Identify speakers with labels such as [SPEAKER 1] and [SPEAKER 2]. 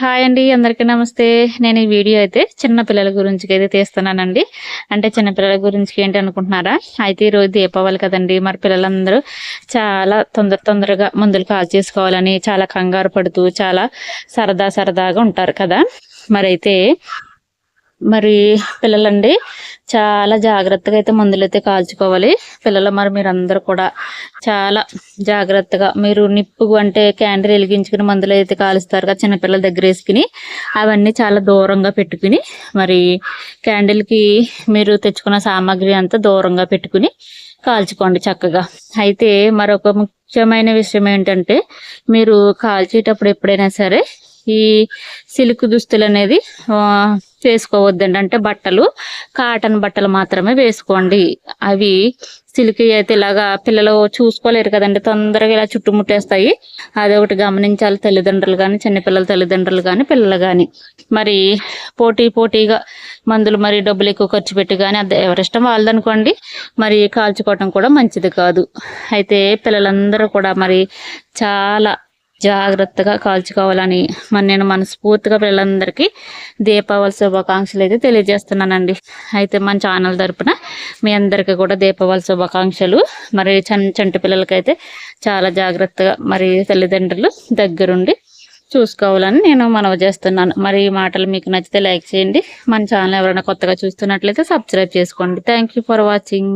[SPEAKER 1] Hi అండి అందరికీ నమస్తే. నేను ఈ వీడియో అయితే చిన్న పిల్లల గురించి అయితే తీస్తున్నానండి. అంటే చిన్న పిల్లల గురించి ఏంటి అనుకుంటున్నారా? అయితే ఈరోజు దీపావళి కదండి. మరి పిల్లలందరూ చాలా తొందర తొందరగా మందులు కాల్ చేసుకోవాలని చాలా కంగారు పడుతూ చాలా సరదా సరదాగా ఉంటారు కదా. మరి అయితే మరి పిల్లలండి చాలా జాగ్రత్తగా అయితే మందులు అయితే కాల్చుకోవాలి. పిల్లలు మరి మీరందరూ కూడా చాలా జాగ్రత్తగా మీరు నిప్పు అంటే క్యాండిల్ వెలిగించుకుని మందులు అయితే కాలుస్తారు కదా చిన్నపిల్లల దగ్గర వేసుకుని అవన్నీ చాలా దూరంగా పెట్టుకుని మరి క్యాండిల్కి మీరు తెచ్చుకున్న సామాగ్రి అంతా దూరంగా పెట్టుకుని కాల్చుకోండి చక్కగా. అయితే మరొక ముఖ్యమైన విషయం ఏంటంటే మీరు కాల్చేటప్పుడు ఎప్పుడైనా సరే ఈ సిల్క్ దుస్తులు అనేది వేసుకోవద్దండి అంటే బట్టలు కాటన్ బట్టలు మాత్రమే వేసుకోండి. అవి సిల్క్ అయితే ఇలాగా పిల్లలు చూసుకోలేరు కదండి. తొందరగా ఇలా చుట్టుముట్టేస్తాయి. అదొకటి గమనించాలి తల్లిదండ్రులు కానీ చిన్నపిల్లల తల్లిదండ్రులు కానీ పిల్లలు కానీ మరి పోటీ పోటీగా మందులు మరి డబ్బులు ఎక్కువ ఖర్చు పెట్టి కానీ అది ఎవరిష్టం వాళ్ళదనుకోండి మరి కాల్చుకోవటం కూడా మంచిది కాదు. అయితే పిల్లలందరూ కూడా మరి చాలా జాగ్రత్తగా కాల్చుకోవాలని మరి నేను మనస్ఫూర్తిగా పిల్లలందరికీ దీపావళి శుభాకాంక్షలు అయితే తెలియజేస్తున్నానండి. అయితే మన ఛానల్ తరపున మీ అందరికీ కూడా దీపావళి శుభాకాంక్షలు. మరి చంటి చంటి పిల్లలకైతే చాలా జాగ్రత్తగా మరి తల్లిదండ్రులు దగ్గరుండి చూసుకోవాలని నేను మనవి చేస్తున్నాను. మరి ఈ మాటలు మీకు నచ్చితే లైక్ చేయండి. మన ఛానల్ ఎవరైనా కొత్తగా చూస్తున్నట్లయితే సబ్స్క్రైబ్ చేసుకోండి. Thank for watching.